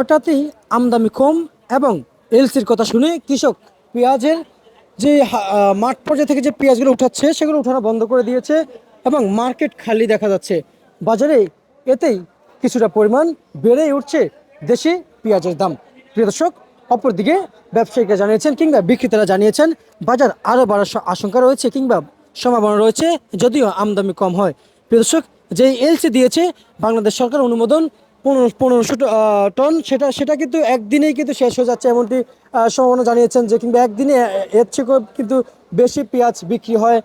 হঠাৎই আমদানি কম এবং এলসির কথা শুনে কৃষক পেঁয়াজের যে মাঠ পর্যায়ে থেকে যে পেঁয়াজগুলো উঠাচ্ছে, সেগুলো উঠানো বন্ধ করে দিয়েছে এবং মার্কেট খালি দেখা যাচ্ছে। বাজারে এতেই কিছুটা পরিমাণ বেড়েই উঠছে দেশি পেঁয়াজের দাম। প্রিয় দর্শক, অপরদিকে ব্যবসায়ীরা জানিয়েছেন কিংবা বিক্রেতারা জানিয়েছেন, বাজার আরও বাড়ার আশঙ্কা রয়েছে কিংবা সম্ভাবনা রয়েছে, যদিও আমদানি কম হয়। প্রিয় দর্শক যে এলসি দিয়েছে, বাংলাদেশ সরকার অনুমোদন পনেরো পনেরোশো টন সেটা সেটা কিন্তু একদিনেই কিন্তু শেষ হয়ে যাচ্ছে এমনটি সম্ভাবনা জানিয়েছেন যে কিংবা একদিনে এর থেকেও কিন্তু বেশি পেঁয়াজ বিক্রি হয়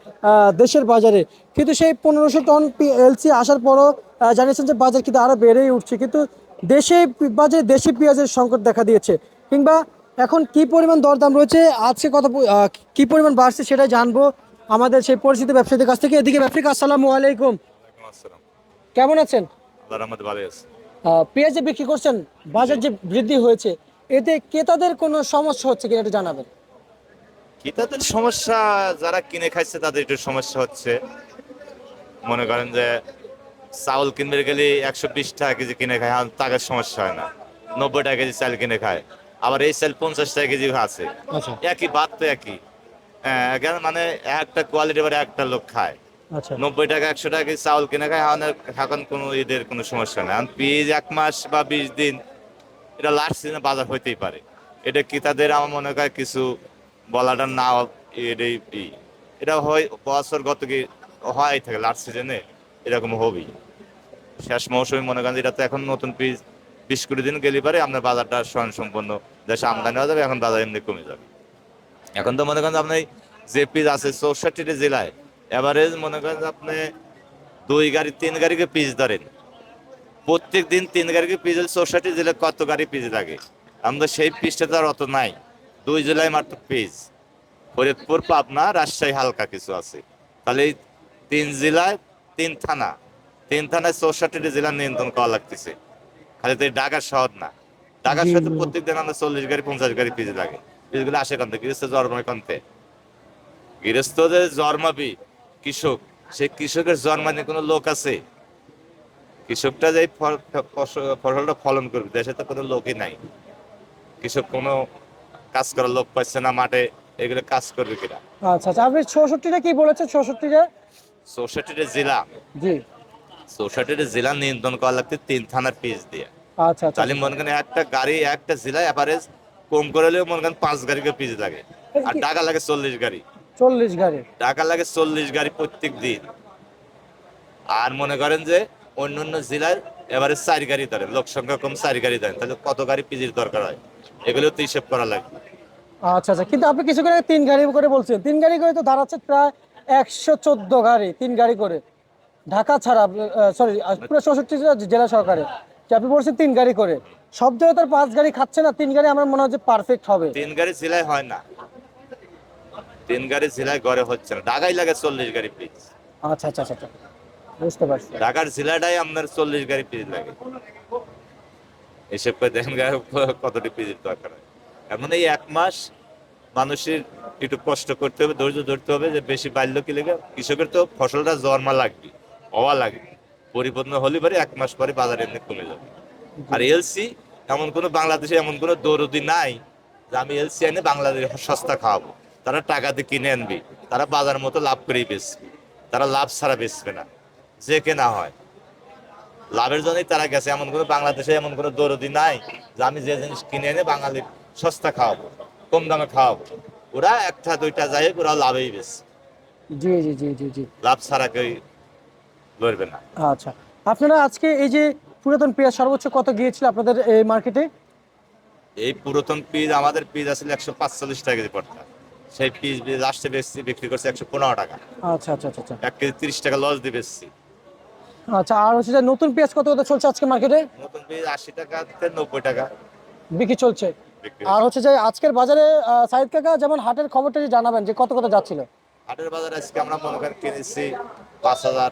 দেশের বাজারে। কিন্তু সেই পনেরোশো টন এলসি আসার পরও জানিয়েছেন যে বাজার কিন্তু আরও বেড়েই উঠছে। কিন্তু দেশে বাজারে দেশি পেঁয়াজের সংকট দেখা দিয়েছে। কিংবা এখন কি পরিমাণ দরদাম রয়েছে? আজকে কত কি পরিমাণ বাড়ছে সেটা জানব আমাদের সেই পরিচিত ব্যবসায়ীদের কাছ থেকে। এদিকে ব্যবসায়িক আসসালামু আলাইকুম। কেমন আছেন? আল্লাহ ভালো আছে। পেঁয়াজ যে বিক্রি করছেন বাজার যে বৃদ্ধি হয়েছে এতে ক্রেতাদের কোনো সমস্যা হচ্ছে কিনা একটু জানাবেন। ক্রেতাদের সমস্যা যারা কিনে খাইছে তাদের একটু সমস্যা হচ্ছে। মনে করেন যে চাউল কিনবে গেলে একশো বিশ টাকা কেজি কিনে খায় টাকার সমস্যা হয় না। নব্বই টাকা কেজি চাল কিনে খায়। আবার এই চাল পঞ্চাশ টাকা কেজি আছে। আচ্ছা। একই বাদ তো একই। আহ, মানে একটা কোয়ালিটি এবার একটা লোক খায়। নব্বই টাকা, একশো টাকা চাউল কিনে খায়, এখন কোনো এদের কোনো সমস্যা নেই। এখন পিস এক মাস বা বিশ দিন, এটা লাস্ট সিজনে বাজার হইতেই পারে। এটা কি তাদের আমার মনে হয় কিছু বলাটা না এটাই এটা হয়, বছর গত কি হয় থাকে লাস্ট সিজনে এরকম হবেই। শেষ মৌসুমে মনে করেন এটা তো এখন নতুন পিস বিশ কুড়ি দিন গেলে পারে, আপনার বাজারটা স্বয়ং সম্পন্ন দেশে আমদানি হয়ে যাবে, এখন বাজার এমনি কমে যাবে। এখন তো মনে করেন আপনি যে পিস আছে, চৌষট্টিটি জেলায় এভারেজ মনে করেন আপনি দুই গাড়ি তিন গাড়িকে পিস ধরেন। প্রত্যেক দিন তিন গাড়িকে পিস হলে চৌষট্টি জেলায় কত গাড়ি পিস লাগে? আমাদের সেই পিসটা তো আর অত নাই। দুই জেলায় মাত্র পিস ফরিদপুর পাবনা রাজশাহী হালকা কিছু আছে। তাহলে এই তিন জেলায় তিন থানা। তিন থানায় চৌষট্টিটি জেলা নিয়ন্ত্রণ করা লাগতেছে। খালি তো এই ঢাকা শহর না। ঢাকার জি। প্রত্যেক দিন আমাদের চল্লিশ গাড়ি পঞ্চাশ গাড়ি পিস লাগে। পিসগুলো আসে কান্তে গৃহস্থ জন্মায় কান্তে গৃহস্থ যে জন্মাবি কৃষক সেই কৃষকের জন্মানে কোনো লোক আছে? কৃষকটা যে ফসলটা ফলন করবে দেশে তো কোনো লোকই নাই। কৃষক কোনো কাজ করার লোক পাচ্ছে না মাঠে এগুলো কাজ করবে কিনা? আচ্ছা আচ্ছা আপনি চৌষট্টিটা কি বলেছেন চৌষট্টিটা? চৌষট্টিটা জেলা। জি। চৌষট্টিটা জেলা নিয়ন্ত্রণ করা লাগতে তিন থানার পিস দিয়ে। আচ্ছা আচ্ছা। তাহলে মনে করেন একটা গাড়ি একটা জেলায় অ্যাভারেজ কম করে হলেও মনে করেন পাঁচ গাড়িকে পিস লাগে। আর টাকা লাগে চল্লিশ গাড়ি। চল্লিশ গাড়ি। টাকা লাগে চল্লিশ গাড়ি প্রত্যেক দিন। আর মনে করেন যে অন্য অন্য জেলায় এবারে চার গাড়ি লোক সংখ্যা কম চার গাড়ি ধরেন তাহলে কত গাড়ি পিজির দরকার হয়? এগুলো তো হিসেব করা আচ্ছা আচ্ছা কিন্তু আপনি কিছু করে তিন গাড়ি করে বলছেন। তিন গাড়ি করে তো দাঁড়াচ্ছে প্রায় একশো চোদ্দ গাড়ি তিন গাড়ি করে। ঢাকা ছাড়া সরি পুরো চৌষট্টি জেলা- সরকারে। যে আপনি বলছেন তিন গাড়ি করে। সব জায়গায় তার পাঁচ গাড়ি খাচ্ছে না তিন গাড়ি আমার মনে হয় যে পারফেক্ট হবে। তিন গাড়ি জেলায় হয় না। তিন গাড়ি জেলায় গড়ে হচ্ছে না। ঢাকায় লাগে চল্লিশ গাড়ি পিস আচ্ছা আচ্ছা আচ্ছা আচ্ছা। বুঝতে পারছি। ঢাকার জেলাটাই আপনার চল্লিশ গাড়ি পিস লাগে। এসব করে দেখেন কতটি দরকার হয়। এমন এই এক মাস মানুষের একটু কষ্ট করতে হবে ধৈর্য ধরতে হবে যে বেশি বাড়লো কি লেগে কৃষকের তো ফসলটা জন্মা লাগবে হওয়া লাগবে। পরিপূর্ণ হলে পরে এক মাস পরে বাজার এমনি কমে যাবে। আর এলসি এমন কোনো বাংলাদেশে এমন কোনো দৌড়দি নাই যে আমি এলসি এনে বাংলাদেশে সস্তা খাওয়াবো। তারা টাকা দিয়ে কিনে আনবি। তারা বাজার মতো লাভ করেই বেচবে। তারা লাভ ছাড়া বেচবে না। যে কেনা হয়। লাভের জন্যই তারা গেছে। এমন কোনো বাংলাদেশে এমন কোনো দরদি নাই যে আমি যে জিনিস কিনে এনে বাঙালি সস্তা খাওয়াবো কম দামে খাওয়াবো। ওরা একটা দুইটা যাই ওরা লাভেই বেশি জি জি জি জি জি। লাভ ছাড়া কেউ লড়বে না। আচ্ছা। আপনারা আজকে এই যে পুরাতন পেঁয়াজ সর্বোচ্চ কত গিয়েছিল আপনাদের এই মার্কেটে? এই পুরাতন পিস আমাদের পিস আসলে একশো পাঁচচল্লিশ টাকা পড়তা। সেই পিস লাস্টে বেচছি বিক্রি করছে একশো পনেরো টাকা। আচ্ছা আচ্ছা আচ্ছা আচ্ছা। এক কেজি তিরিশ টাকা লস দিয়ে বেচছি। আচ্ছা আর হচ্ছে নতুন পেঁয়াজ কত কত চলছে আজকে মার্কেটে? নতুন পিস আশি টাকা থেকে নব্বই টাকা। বিক্রি চলছে। আর হচ্ছে। যে আজকের বাজারে সাইদ কাকা যেমন হাটের খবরটা জানাবেন যে কত কত যাচ্ছিল? হাটের বাজার আজকে আমরা মনে করেন কিনেছি পাঁচ হাজার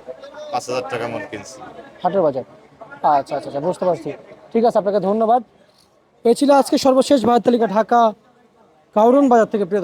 পাঁচ হাজার টাকা মন কিনছি। হাটের বাজার। আচ্ছা আচ্ছা আচ্ছা বুঝতে পারছি। ঠিক আছে আপনাকে ধন্যবাদ। এ ছিল আজকে সর্বশেষ বাজার তালিকা ঢাকা কাউরন বাজার থেকে প্রিয়